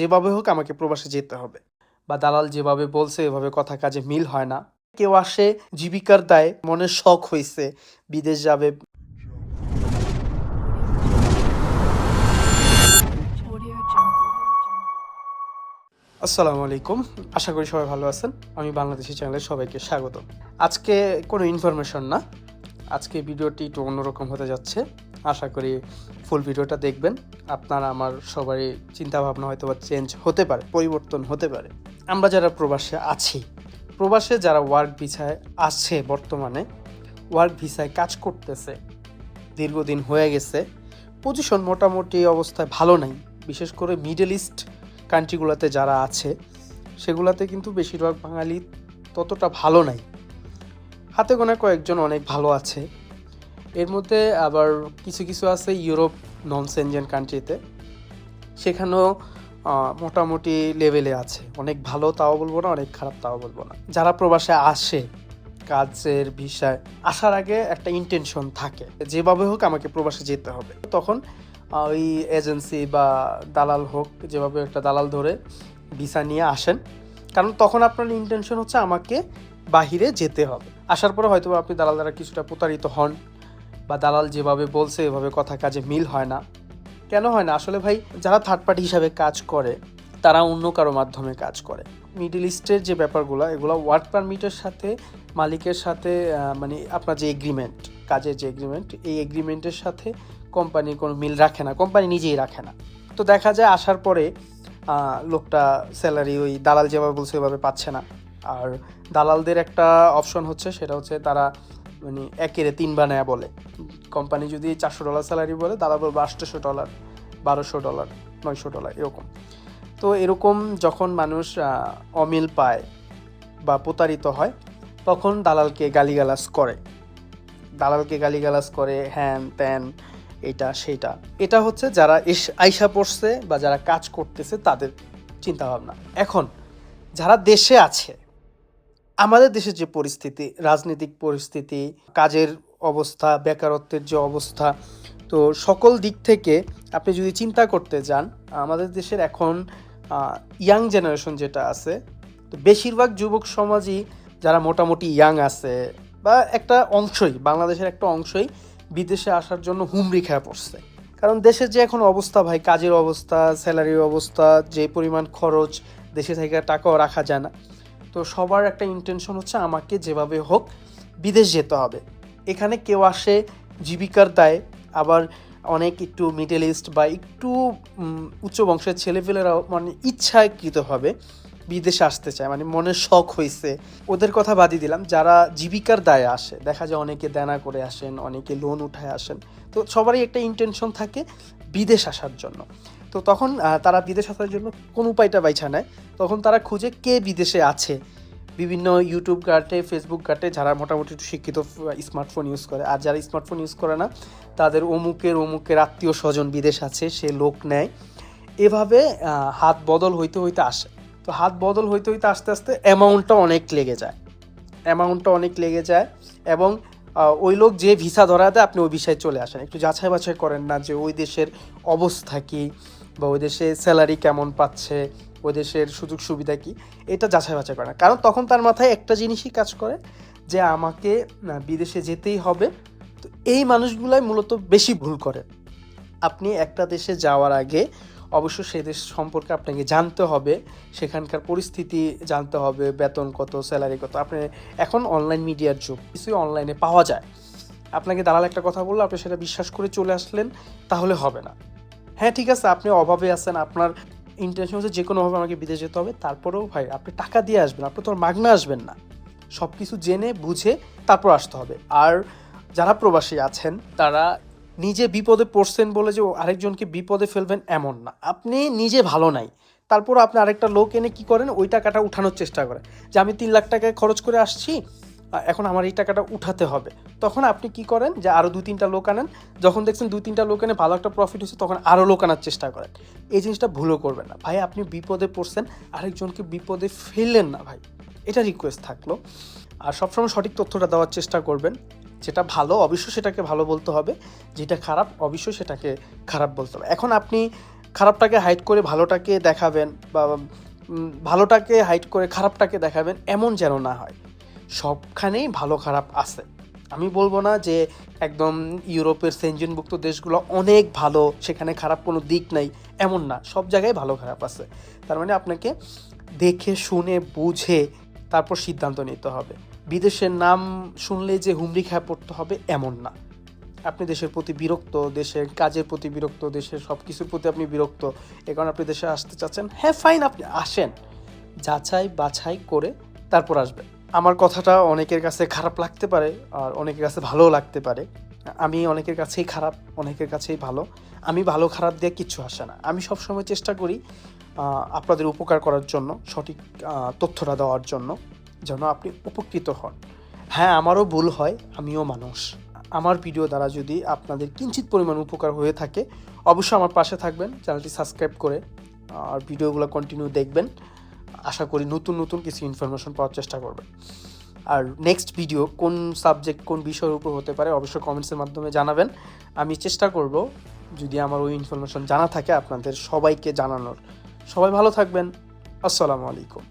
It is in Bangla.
যেভাবে হোক আমাকে প্রবাসে যেতে হবে। বা দালাল যেভাবে বলছে, এভাবে কথা কাজে মিল হয় না। কেউ আসে, জীবিকার দায়ে মনে শখ হয়েছে বিদেশ যাবে। আসসালামু আলাইকুম। আশা করি সবাই ভালো আছেন। আমি বাংলাদেশি চ্যানেলে সবাইকে স্বাগত। আজকে কোনো ইনফরমেশন না। আজকে ভিডিওটি একটু অন্যরকম হতে যাচ্ছে। আশা করি ফুল ভিডিওটা দেখবেন। আপনারা আমার সবারই চিন্তাভাবনা হয়তো বা চেঞ্জ হতে পারে, পরিবর্তন হতে পারে। আমরা যারা প্রবাসে আছি, প্রবাসে যারা ওয়ার্ক ভিসায় আছে বর্তমানে ওয়ার্ক ভিসায় কাজ করতেছে, দীর্ঘদিন হয়ে গেছে পজিশন মোটামুটি অবস্থায় ভালো নাই। বিশেষ করে মিডল ইস্ট কান্ট্রিগুলোতে যারা আছে, সেগুলোতে কিন্তু বেশিরভাগ বাঙালি ততটা ভালো নাই। হাতে গোনা কয়েকজন অনেক ভালো আছে। এর মধ্যে আবার কিছু কিছু আছে ইউরোপ নন সেনজেন কান্ট্রিতে সেখানেও মোটামুটি লেভেলে আছে। অনেক ভালো তাও বলব না, অনেক খারাপ তাও বলব না। যারা প্রবাসে আসে, কাজের ভিসায় আসার আগে একটা ইন্টেনশন থাকে। যেভাবে হোক আমাকে প্রবাসে যেতে হবে। তখন ওই এজেন্সি বা দালাল হোক, যেভাবে একটা দালাল ধরে ভিসা নিয়ে আসেন। কারণ তখন আপনার ইন্টেনশন হচ্ছে আমাকে বাহিরে যেতে হবে। আসার পরে হয়তো আপনি দালাল দ্বারা কিছুটা প্রতারিত হন। বা দালাল যেভাবে বলছে, এভাবে কথা কাজে মিল হয় না। কেন হয় না? আসলে ভাই, যারা থার্ড পার্টি হিসাবে কাজ করে, তারা অন্য কারও মাধ্যমে কাজ করে। মিডল ইস্টের যে ব্যাপারগুলো, এগুলো ওয়ার্ক পারমিটের সাথে, মালিকের সাথে মানে আপনার যে এগ্রিমেন্ট কাজের যে এগ্রিমেন্ট এই এগ্রিমেন্টের সাথে কোম্পানি কোনো মিল রাখে না। কোম্পানি নিজেই রাখে না। তো দেখা যায় আসার পরে লোকটা স্যালারি ওই দালাল যেভাবে বলছে, ওইভাবে পাচ্ছে না। আর দালালদের একটা অপশন হচ্ছে, সেটা হচ্ছে তারা মানে একেরে তিন বানায়া বলে। কোম্পানি যদি চারশো ডলার স্যালারি বলে দালাল বলবে আটশোশো ডলার বারোশো ডলার নয়শো ডলার এরকম। তো এরকম যখন মানুষ অমিল পায় বা প্রতারিত হয়, তখন দালালকে গালিগালাজ করে। দালালকে গালিগালাজ করে, হ্যান ত্যান, এটা, সেটা। এটা হচ্ছে যারা আইসা পড়ছে বা যারা কাজ করতেছে, তাদের চিন্তাভাবনা। এখন, যারা দেশে আছে আমাদের দেশের যে পরিস্থিতি, রাজনৈতিক পরিস্থিতি, কাজের অবস্থা, বেকারত্বের যে অবস্থা, তো সকল দিক থেকে আপনি যদি চিন্তা করতে যান, আমাদের দেশের এখন ইয়াং জেনারেশন যেটা আছে, তো বেশিরভাগ যুবক সমাজই যারা মোটামুটি ইয়াং আছে বা একটা অংশই, বাংলাদেশের একটা অংশই বিদেশে আসার জন্য হুমড়ি খেয়ে পড়ছে। কারণ দেশের যে এখন অবস্থা ভাই, কাজের অবস্থা স্যালারির অবস্থা, যে পরিমাণ খরচ, দেশে থেকে টাকাও রাখা যায় না। তো সবার একটা ইন্টেনশন হচ্ছে আমাকে যেভাবে হোক বিদেশ যেতে হবে। এখানে কেউ আসে জীবিকার দায়ে, আবার অনেক একটু মিডল ইস্ট বা একটু উচ্চ বংশের ছেলেপেলেরাও মানে ইচ্ছাকৃতভাবে বিদেশে আসতে চায় মানে মনের শখ হয়েছে ওদের কথা বাদই দিলাম, যারা জীবিকার দায়ে আসে, দেখা যায় অনেকে দেনা করে আসেন, অনেকে লোন উঠায় আসেন, তো সবারই একটা ইন্টেনশন থাকে বিদেশ আসার জন্য। তো তখন তারা বিদেশ আসার জন্য কোন উপায়টা বাইছা নেয় তখন তারা খুঁজে কে বিদেশে আছে। বিভিন্ন ইউটিউব ঘাটে ফেসবুক ঘাটে যারা মোটামুটি একটু শিক্ষিত স্মার্টফোন ইউজ করে। আর যারা স্মার্টফোন ইউজ করে না, তাদের অমুকের অমুকের আত্মীয় স্বজন বিদেশ আছে, সে লোক নেয়। এভাবে হাত বদল হইতে হইতে আসে। তো হাত বদল হইতে হইতে আস্তে আস্তে অ্যামাউন্টটা অনেক লেগে যায়। অ্যামাউন্টটা অনেক লেগে যায় এবং ওই লোক যে ভিসা ধরা দেয়, আপনি ওই ভিসায় চলে আসেন। একটু যাচাই বাছাই করেন না যে ওই দেশের অবস্থা কী। বা ওই দেশে স্যালারি কেমন পাচ্ছে, ওই দেশের সুযোগ সুবিধা কি, এটা যাচাই বাছাই করে না। কারণ তখন তার মাথায় একটা জিনিসই কাজ করে যে আমাকে বিদেশে যেতেই হবে। তো এই মানুষগুলাই মূলত বেশি ভুল করে। আপনি একটা দেশে যাওয়ার আগে অবশ্য সেই দেশ সম্পর্কে আপনাকে জানতে হবে, সেখানকার পরিস্থিতি জানতে হবে, বেতন কত স্যালারি কত। আপনি এখন অনলাইন মিডিয়ার যুগ, কিছুই অনলাইনে পাওয়া যায়। আপনাকে দালাল একটা কথা বলল, আপনি সেটা বিশ্বাস করে চলে আসলেন, তাহলে হবে না। হ্যাঁ ঠিক আছে, আপনি অভাবে আছেন, আপনার ইন্টেনশন হচ্ছে যে কোনোভাবে আমাকে বিদেশ যেতে হবে, তারপরেও ভাই আপনি টাকা দিয়ে আসবেন, আপনি তো আর মাগনা আসবেন না। সব কিছু জেনে, বুঝে তারপর আসতে হবে। আর যারা প্রবাসী আছেন, তারা নিজে বিপদে পড়ছেন বলে যে আরেকজনকে বিপদে ফেলবেন এমন না। আপনি নিজে ভালো নাই তারপর আপনি আরেকটা লোক এনে কি করেন? ওই টাকাটা উঠানোর চেষ্টা করেন। যে আমি তিন লাখ টাকা খরচ করে আসছি এখন আমার এই টাকাটা উঠাতে হবে। তখন আপনি কি করেন যে আরও দু, তিনটা লোক আনেন। যখন দেখছেন দু, তিনটা লোক এনে ভালো একটা প্রফিট হচ্ছে তখন আরও লোক আনার চেষ্টা করেন। এই জিনিসটা ভুলও করবেন না। ভাই, আপনি বিপদে পড়ছেন, আরেকজনকে বিপদে ফেললেন না ভাই। এটা রিকোয়েস্ট থাকল। আর সবসময় সঠিক তথ্যটা দেওয়ার চেষ্টা করবেন। যেটা ভালো, অবশ্যই সেটাকে ভালো বলতে হবে। যেটা খারাপ, অবশ্যই সেটাকে খারাপ বলতে হবে। এখন আপনি খারাপটাকে হাইড করে ভালোটাকে দেখাবেন বা ভালোটাকে হাইড করে খারাপটাকে দেখাবেন, এমন যেন না হয়। সবখানেই ভালো খারাপ আছে। আমি বলব না যে একদম ইউরোপের সেঞ্জনভুক্ত দেশগুলো অনেক ভালো, সেখানে খারাপ কোনো দিক নাই, এমন না, সব জায়গায় ভালো খারাপ আছে। তার মানে আপনাকে দেখে, শুনে, বুঝে তারপর সিদ্ধান্ত নিতে হবে। বিদেশের নাম শুনলে যে হুমড়ি খেয়ে পড়তে হবে, এমন না। আপনি দেশের প্রতি বিরক্ত, দেশের কাজের প্রতি বিরক্ত, দেশের সব কিছুর প্রতি আপনি বিরক্ত, এ কারণে আপনি দেশে আসতে চাচ্ছেন হ্যাঁ ফাইন আপনি আসেন। যাচাই বাছাই করে তারপর আসবেন। আমার কথাটা অনেকের কাছে খারাপ লাগতে পারে আর অনেকের কাছে ভালোও লাগতে পারে। আমি অনেকের কাছেই খারাপ, অনেকের কাছেই ভালো। আমি ভালো খারাপ দিয়ে কিচ্ছু আসে না। আমি সবসময় চেষ্টা করি আপনাদের উপকার করার জন্য, সঠিক তথ্যটা দেওয়ার জন্য যেন আপনি উপকৃত হন। হ্যাঁ আমারও ভুল হয়, আমিও মানুষ। আমার ভিডিও দ্বারা যদি আপনাদের কিঞ্চিত পরিমাণ উপকার হয়ে থাকে, অবশ্যই আমার পাশে থাকবেন, চ্যানেলটি সাবস্ক্রাইব করে, আর ভিডিওগুলো কন্টিনিউ দেখবেন। আশা করি নতুন নতুন কিছু ইনফরমেশন পাওয়ার চেষ্টা করবে আর নেক্সট ভিডিও কোন সাবজেক্ট কোন বিষয়ের উপর হতে পারে, অবশ্যই কমেন্টসের মাধ্যমে জানাবেন। আমি চেষ্টা করব, যদি আমার ওই ইনফরমেশন জানা থাকে আপনাদের সবাইকে জানানোর। সবাই ভালো থাকবেন। আসসালামু আলাইকুম।